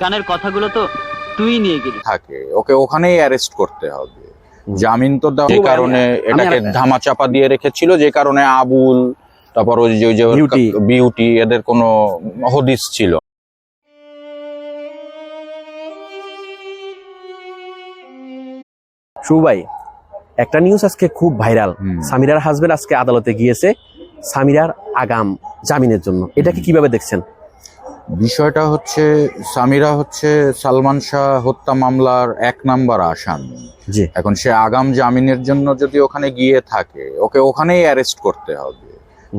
গানের কথাগুলো তো তুই নিয়ে গেলি। থাকে। ওকে ওখানেই অ্যারেস্ট করতে হবে। জামিন তো দেওয়া যে কারণে এটাকে ধামা চাপা দিয়ে রেখেছিল যে কারণে আবুল তারপর ওই যে ওই যে বিউটি। বিউটি এদের কোনো হদিস ছিল। সুবাই একটা নিউজ আজকে খুব ভাইরাল। সামিরার হাজবেন্ড আজকে আদালতে গিয়েছে। সামিরার আগাম জামিনের জন্য। এটাকে কীভাবে দেখছেন? বিষয়টা হচ্ছে সামিরা হচ্ছে সালমান শাহ হত্যা মামলার এক নাম্বার আসামি। এখন সে আগাম জামিনের জন্য যদি ওখানে গিয়ে থাকে ওকে ওখানেই অ্যারেস্ট করতে হবে।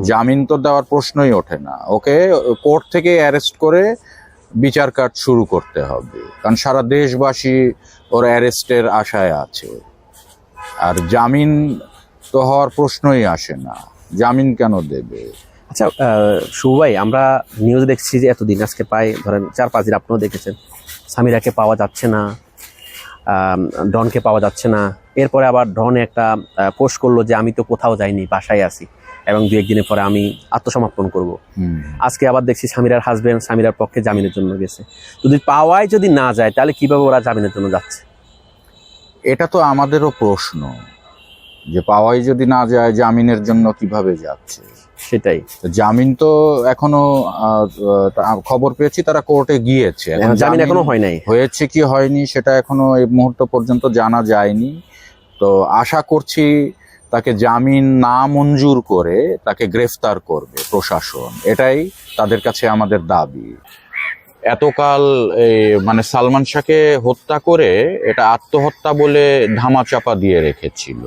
জামিন তো দেওয়ার প্রশ্নই ওঠে না। ওকে কোর্ট থেকে অ্যারেস্ট করে বিচার কাজ শুরু করতে হবে। কারণ সারা দেশবাসী ওর অ্যারেস্টের আশায় আছে। আর জামিন তো হওয়ার প্রশ্নই আসে না। জামিন কেন দেবে? আচ্ছা আহ, সুবাই আমরা নিউজ দেখছি যে এতদিন আজকে প্রায় ধরেন চার পাঁচ দিন আপনিও দেখেছেন সামিরাকে পাওয়া যাচ্ছে না ডনকে পাওয়া যাচ্ছে না। এরপরে আবার ডন একটা পোস্ট করল যে আমি তো কোথাও যাইনি বাসায় আছি এবং দু একদিনের পরে আমি আত্মসমর্পণ করব। আজকে আবার দেখছি সামিরার হাজবেন্ড সামিরার পক্ষে জামিনের জন্য গেছে। যদি পাওয়াই যদি না যায় তাহলে কীভাবে ওরা জামিনের জন্য যাচ্ছে? এটা তো আমাদেরও প্রশ্ন যে পাওয়াই যদি না যায় জামিনের জন্য কীভাবে যাচ্ছে? সেটাই। জামিন তো এখনও খবর পেয়েছি তারা কোর্টে গিয়েছে। এখন জামিন এখনও হয় নাই। হয়েছে কি হয়নি সেটা এখনও এই মুহূর্ত পর্যন্ত জানা যায়নি। তো আশা করছি তাকে জামিন না মঞ্জুর করে তাকে গ্রেফতার করবে প্রশাসন। এটাই তাদের কাছে আমাদের দাবি। এতকাল এই মানে সালমান শাহকে হত্যা করে এটা আত্মহত্যা বলে ধামাচাপা দিয়ে রেখেছিল।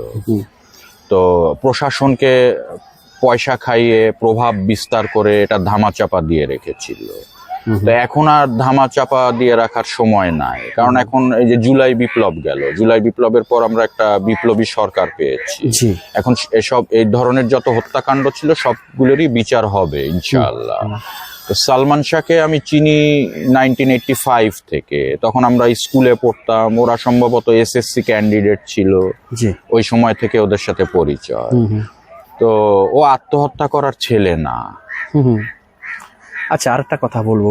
তো প্রশাসনকে পয়সা খাইয়ে প্রভাব বিস্তার করে এটা ধামাচাপা দিয়ে রেখেছিল। তো এখন আর ধামাচাপা দিয়ে রাখার সময় নাই। কারণ এখন এই যে জুলাই বিপ্লব গেল জুলাই বিপ্লবের পর আমরা একটা বিপ্লবী সরকার পেয়েছি। জি। এখন এসব এই ধরনের যত হত্যাকাণ্ড ছিল সবগুলোরই বিচার হবে ইনশাআল্লাহ। তো সালমান শাহকে আমি চিনি নাইনটিন এইটটি ফাইভ থেকে। তখন আমরা স্কুলে পড়তাম ওরা সম্ভবত এসএসসি ক্যান্ডিডেট ছিল। জি। ওই সময় থেকে ওদের সাথে পরিচয়। তো ও আত্মহত্যা করার ছেলে না। আচ্ছা আরেকটা কথা বলব।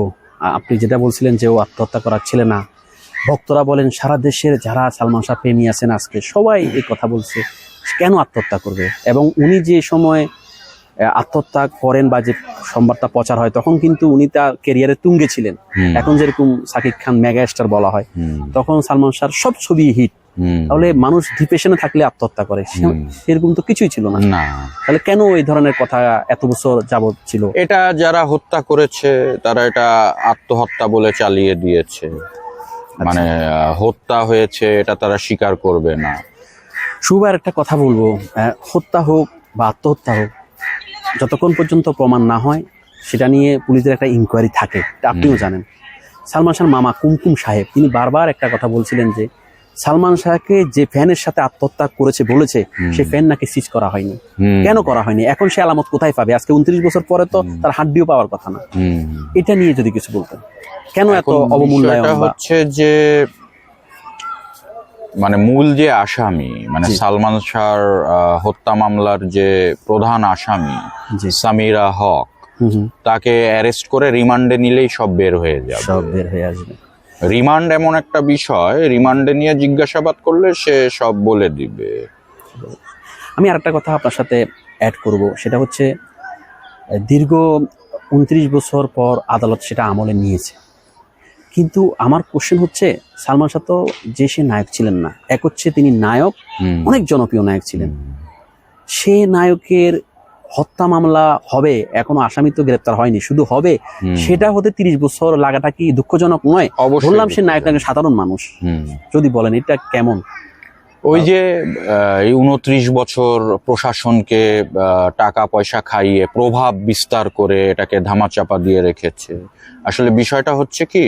আপনি যেটা বলছিলেন যে ও আত্মহত্যা করার ছেলে না ভক্তরা বলেন সারা দেশের যারা সালমান শাহ প্রেমী আছেন আজকে সবাই এই কথা বলছে কেন আত্মহত্যা করবে? এবং উনি যে সময় আত্মহত্যা করেন বা যে সংবাদটা প্রচার হয় তখন কিন্তু উনি তার কেরিয়ারে তুঙ্গে ছিলেন। এখন যেরকম সাকিব খান মেগা স্টার বলা হয় তখন সালমান শাহর সব ছবি হিট তাহলে মানুষ ডিপ্রেশনে থাকলে আত্মহত্যা করে। সেরকম তো কিছুই ছিল না। না। তাহলে কেন এই ধরনের কথা এত বছর যাবত ছিল? এটা যারা হত্যা করেছে তারা এটা আত্মহত্যা বলে চালিয়ে দিয়েছে। মানে হত্যা হয়েছে এটা তারা স্বীকার করবে না। শুভর একটা কথা বলব। হত্যা হোক বা আত্মহত্যা হোক যতক্ষণ পর্যন্ত প্রমাণ না হয় সেটা নিয়ে পুলিশের একটা ইনকোয়ারি থাকে। আপনিও জানেন। সালমান শাহর মামা কুমকুম সাহেব তিনি বারবার একটা কথা বলছিলেন যে সালমান শাহকে যে ফ্যানের সাথে আত্মহত্যা করেছে বলেছে সে ফ্যান নাকি সিজ করা হয়নি। কেন করা হয়নি? এখন সে আলামত কোথায় পাবে? আজকে উনত্রিশ বছর পরে তো তার হাড্ডিও পাওয়ার কথা না। এটা নিয়ে যদি কিছু বলতেন। কেন এত অবমূল্যায়ন হচ্ছে যে মানে মূল যে আসামি মানে সালমান শাহর হত্যা মামলার যে প্রধান আসামি সামিরা হক তাকে অ্যারেস্ট করে রিমান্ডে নিলেই সব বের হয়ে যাবে। সব বের হয়ে আসবে। রিমান্ড এমন একটা বিষয় রিমান্ডে নিয়ে জিজ্ঞাসাবাদ করলে সে সব বলে দিবে। আমি আরেকটা কথা আপনার সাথে অ্যাড করব সেটা হচ্ছে দীর্ঘ উনত্রিশ বছর পর আদালত সেটা আমলে নিয়েছে। কিন্তু আমার কোশ্চেন হচ্ছে সালমান শাহ তো যে সে নায়ক ছিলেন না এক হচ্ছে তিনি নায়ক অনেক জনপ্রিয় নায়ক ছিলেন। সে নায়কের হত্যা মামলা হবে এখনও আসামি তো গ্রেপ্তার হয়নি শুধু হবে সেটা হতে তিরিশ বছর লাগাটা কি দুঃখজনক নয়? বললাম সে নায়ক নাকি সাধারণ মানুষ। যদি বলেন এটা কেমন? ওই যে এই উনত্রিশ বছর প্রশাসনকে টাকা পয়সা খাইয়ে প্রভাব বিস্তার করে এটাকে ধামাচাপা দিয়ে রেখেছে। আসলে বিষয়টা হচ্ছে কি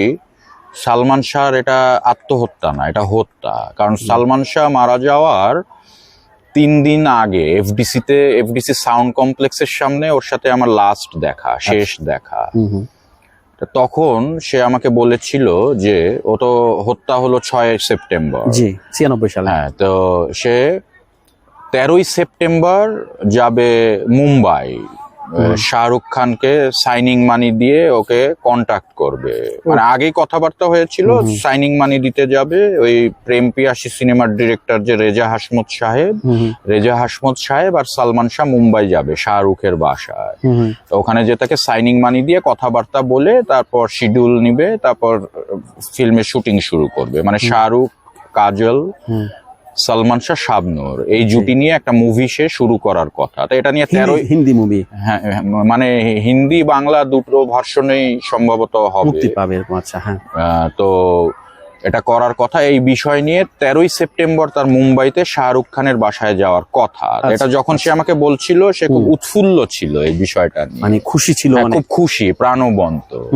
সালমান শাহর এটা আত্মহত্যা না এটা হত্যা। কারণ সালমান শাহ মারা যাওয়ার তিন দিন আগে এফডিসিতে এফডিসি সাউন্ড কমপ্লেক্সের সামনে ওর সাথে আমার লাস্ট দেখা শেষ দেখা। তখন সে আমাকে বলেছিল যে ও তো হত্যা হলো ছয় সেপ্টেম্বর। জি ছিয়ানব্বই সালে। হ্যাঁ তো সে তেরোই সেপ্টেম্বর যাবে মুম্বাই। শাহরুখ খানকে সাইনিং মানি দিয়ে ওকে কন্টাক্ট করবে। মানে আগেই কথাবার্তা হয়েছিল সাইনিং মানি দিতে যাবে। ওই প্রেম পিয়াসী সিনেমার ডিরেক্টর যে রেজা হাসমত সাহেব রেজা হাসমত সাহেব আর সালমান শাহ মুম্বাই যাবে শাহরুখের বাসায়। তো ওখানে যে তাকে সাইনিং মানি দিয়ে কথাবার্তা বলে তারপর শিডিউল নিবে তারপর ফিল্মের শুটিং শুরু করবে। মানে শাহরুখ কাজল। সালমান শাহ শাবনূর। এই জুটি নিয়ে একটা মুভি সে শুরু করার কথা। তো এটা নিয়ে তেরোই হিন্দি- মুভি হ্যাঁ হ্যাঁ, মানে হিন্দি বাংলা দুটো ভার্সনেই সম্ভবত হবে। মুক্তি পাবে আচ্ছা হ্যাঁ। তো এটা করার কথা। এই বিষয় নিয়ে তেরোই সেপ্টেম্বর তার মুম্বাইতে শাহরুখ খানের বাসায় যাওয়ার কথা। আচ্ছা, এটা যখন সে আমাকে বলছিল সে খুব উৎফুল্ল ছিল এই বিষয়টা নিয়ে। মানে খুশি ছিল হ্যাঁ, মানে? খুব খুশি প্রাণবন্ত।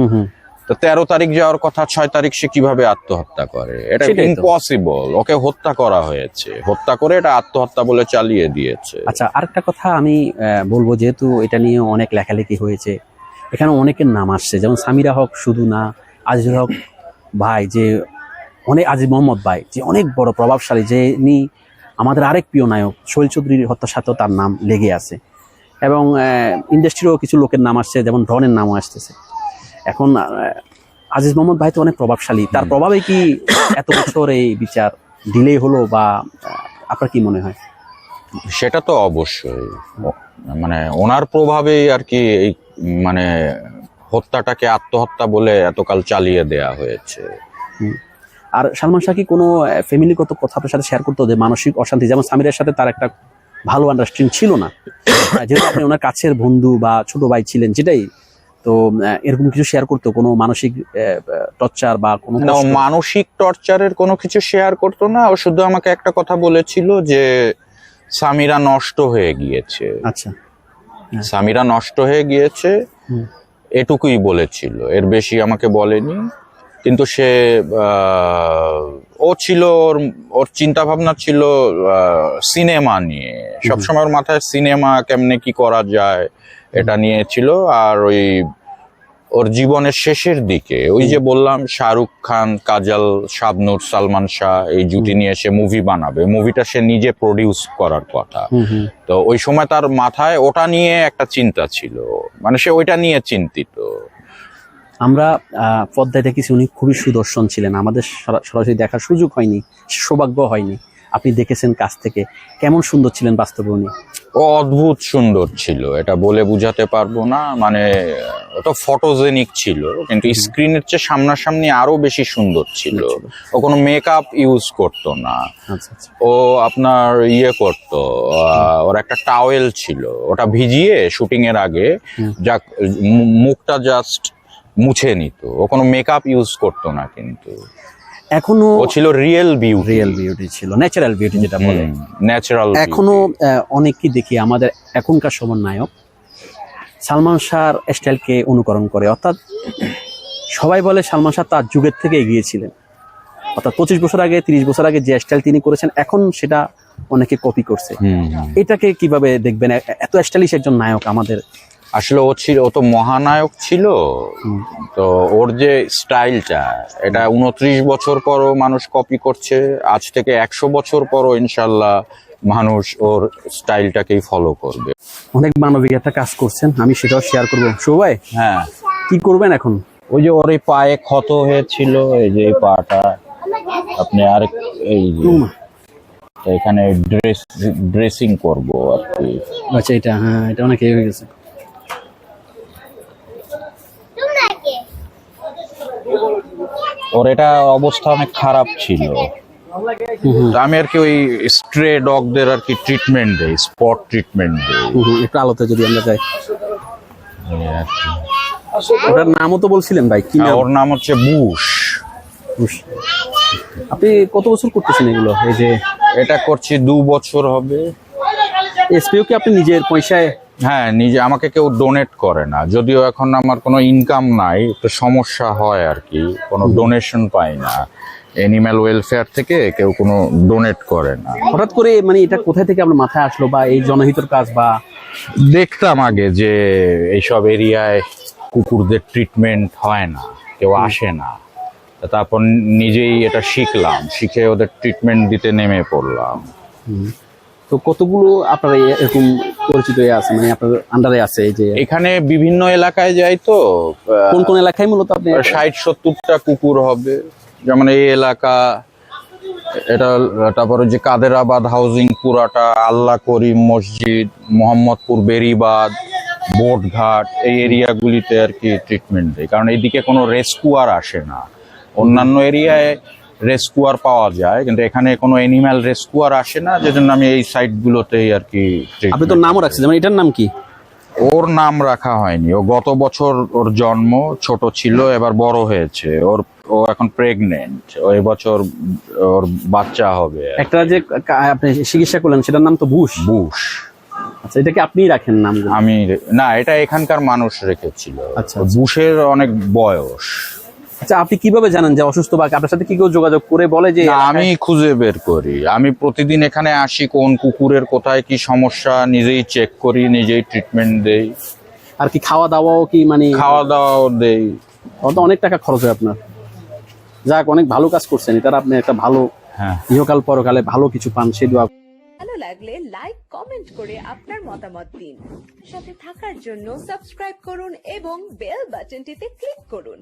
তো তেরো তারিখ যাওয়ার কথা ছয় তারিখ সে কীভাবে আত্মহত্যা করে? এটা ইম্পসিবল ওকে হত্যা করা হয়েছে। হত্যা করে এটা আত্মহত্যা বলে চালিয়ে দিয়েছে। আচ্ছা আরেকটা কথা আমি বলব যেহেতু এটা নিয়ে অনেক লেখালেখি হয়েছে এখানে অনেকের নাম আসছে যেমন সামিরা হক শুধু না আজিজুল হক ভাই যে অনেক আজিজ মোহাম্মদ ভাই যে অনেক বড় প্রভাবশালী যে নি আমাদের আরেক প্রিয় নায়ক শৈল চৌধুরীর হত্যার সাথেও তার নাম লেগে আছে। এবং ইন্ডাস্ট্রিরও কিছু লোকের নাম আসছে যেমন ডনের নামও আসতেছে। এখন আজিজ মোহাম্মদ ভাই তো অনেক প্রভাবশালী। তার প্রভাবে কি এত বছর এই বিচার ডিলে হলো বা আপনার কি মনে হয়? সেটা তো অবশ্যই। মানে ওনার প্রভাবেই আর কি এই মানে হত্যাটাকে আত্মহত্যা বলে এতকাল চালিয়ে দেয়া হয়েছে। আর সালমান শাহ কি কোনো ফ্যামিলিগত কথা আপনার সাথে শেয়ার করতো যে মানসিক অশান্তি? যেমন সামিরের সাথে তার একটা ভালো আন্ডারস্ট্যান্ডিং ছিল না। যেহেতু আপনি ওনার কাছের বন্ধু বা ছোট ভাই ছিলেন যেটাই তো এরকম কিছু শেয়ার করতো? কোনো মানসিক টর্চার বা কোনো? মানসিক টর্চারের কোনো কিছু শেয়ার করতো না। ও শুধু আমাকে একটা কথা বলেছিল যে সামিরা নষ্ট হয়ে গিয়েছে। আচ্ছা। হ্যাঁ। সামিরা নষ্ট হয়ে গিয়েছে। এটুকুই বলেছিল। এর বেশি আমাকে বলেনি। কিন্তু সে ও ছিল ওর ওর চিন্তা ভাবনা ছিল সিনেমা নিয়ে। সবসময় ওর মাথায় সিনেমা কেমনে কি করা যায় এটা নিয়ে ছিল আর ওই ওর জীবনের শেষের দিকে। ওই যে বললাম শাহরুখ খান কাজল শাবনুর সালমান শাহ এই জুটি নিয়ে সে মুভি বানাবে। মুভিটা সে নিজে প্রডিউস করার কথা। তো ওই সময় তার মাথায় ওটা নিয়ে একটা চিন্তা ছিল। মানে সে ওইটা নিয়ে চিন্তিত। আমরা পদ্মায় দেখেছি উনি খুবই সুদর্শন ছিলেন। আমাদের সরা- সরাসরি দেখার সুযোগ হয়নি সৌভাগ্য হয়নি। আপনি দেখেছেন কাছ থেকে? কেমন সুন্দর ছিলেন বাস্তবে উনি? ও অদ্ভুত সুন্দর ছিল এটা বলে বুঝাতে পারব না মানে ওটা ফটোজেনিক ছিল কিন্তু স্ক্রিনের চেয়ে সামনাসামনি আরও বেশি সুন্দর ছিল। ও কোনো মেকআপ ইউজ করতো না। আচ্ছা আচ্ছা। ও আপনার ইয়ে করতো ওর একটা টাওয়েল ছিল ওটা ভিজিয়ে শুটিং এর আগে যা মুখটা জাস্ট মুছে নিত। ও কোনো মেকআপ ইউজ করতো না কিন্তু। এখনও ও ছিল রিয়েল বিউটি রিয়েল বিউটি ছিল ন্যাচারাল বিউটি যেটা বলে। ন্যাচারাল এখনও আহ, অনেককে দেখি আমাদের এখনকার সময় নায়ক সালমান শাহর স্টাইলকে অনুকরণ করে। অর্থাৎ সবাই বলে সালমান শাহ তার যুগের থেকে এগিয়েছিলেন। অর্থাৎ পঁচিশ বছর আগে তিরিশ বছর আগে যে স্টাইল তিনি করেছেন এখন সেটা অনেকে কপি করছে। এটাকে কীভাবে দেখবেন? এত স্টাইলিশ একজন নায়ক আমাদের আসলে ও ছিল ও তো মহানায়ক ছিল। তো ওর যে স্টাইলটা এটা উনত্রিশ বছর পরও মানুষ কপি করছে। আজ থেকে একশো বছর পরও ইনশাল্লাহ মানুষ ওর স্টাইলটাকেই ফলো করবে। অনেক মানবিক একটা কাজ করছেন আমি সেটাও শেয়ার করব। সবাই হ্যাঁ। কি করবেন এখন? ওই যে ওর এই পায়ে ক্ষত হয়েছিল এই যে এই পাটা। আপনি আর এই যে এখানে ড্রেস ড্রেসিং করব আর কি। আচ্ছা এটা হ্যাঁ এটা অনেক হয়ে গেছে। ওর এটা অবস্থা অনেক খারাপ ছিল। আমি আর কি ওই স্ট্রে ডগদের আর কি ট্রিটমেন্ট দেই স্পট ট্রিটমেন্ট দেই। একটু আলোতে যদি আমরা যাই। ওটার নামও তো বলছিলেন ভাই কি আর ওর নাম হচ্ছে বুশ। বুশ। আপনি কত বছর করতেছেন এগুলো? এই যে এটা করছি দু বছর হবে। এসপিও কি আপনি নিজের পয়সায় হ্যাঁ নিজে আমাকে কেউ ডোনেট করে না। যদিও এখন আমার কোনো ইনকাম নাই তো সমস্যা হয় আর কি। কোনো ডোনেশন পাই না। এনিম্যাল ওয়েলফেয়ার থেকে কেউ কোনো ডোনেট করে না। হঠাৎ করে মানে এটা কোথায় থেকে আপনার মাথায় আসলো বা এই জনহিতর কাজ বা দেখতাম আগে যে এইসব এরিয়ায় কুকুরদের ট্রিটমেন্ট হয় না কেউ আসে না। তারপর নিজেই এটা শিখলাম শিখে ওদের ট্রিটমেন্ট দিতে নেমে পড়লাম। তো কতগুলো আপনারা এরকম পরিচিত আছে মানে আপনার আন্ডারে আছে এই যে এখানে বিভিন্ন এলাকায় যাই তো কোন কোন এলাকায় মূলত আপনি ষাট সত্তরটা কুকুর হবে। যেমন এই এলাকা এটা তারপরে যে কাদেরাবাদ হাউজিং পুরাটা আল্লাহ করিম মসজিদ মোহাম্মদপুর বেরিবাদ বোটঘাট এই এরিয়াগুলিতে আর কি ট্রিটমেন্ট দেয়। কারণ এইদিকে কোনো রেস্কুয়ার আসে না। অন্যান্য এরিয়ায় রেস্কুয়ার পাওয়া যায় কিন্তু এখানে কোনো এনিম্যাল রেস্কুয়ার আসে না যেজন্য আমি এই সাইটগুলোতেই আর কি আপনি তো নামও রাখছেন যেমন এটার নাম কি? ওর নাম রাখা হয়নি। ও গত বছর ওর জন্ম ছোট ছিল এবার বড় হয়েছে। ওর ও এখন প্রেগনেন্ট ও এবছর ওর বাচ্চা হবে একটা যে আপনি চিকিৎসা করলেন সেটার নাম তো বুশ। বুশ। আচ্ছা এটাকে আপনিই রাখেন নাম আমি না এটা এখানকার মানুষ রেখেছিল। আচ্ছা, ওর বুশের অনেক বয়স। আচ্ছা আপনি কীভাবে জানেন যে অসুস্থ বা আপনার সাথে কি কেউ যোগাযোগ করে বলে যে আমি খুঁজে বের করি। আমি প্রতিদিন এখানে আসি কোন কুকুরের কোথায় কি সমস্যা নিজেই চেক করি নিজেই ট্রিটমেন্ট দেই। আর কি খাওয়া দাওয়াও কি মানে খাওয়া দাওয়াও দেই তো অনেক টাকা খরচ হয় আপনার। যাক অনেক ভালো কাজ করছেন। এটার আপনি একটা ভালো হ্যাঁ। ইহকাল পরকালে ভালো কিছু পান সেই দোয়া ভালো লাগলে লাইক কমেন্ট করে আপনার মতামত দিন। সাথে থাকার জন্য সাবস্ক্রাইব করুন এবং বেল বাটনটিতে ক্লিক করুন।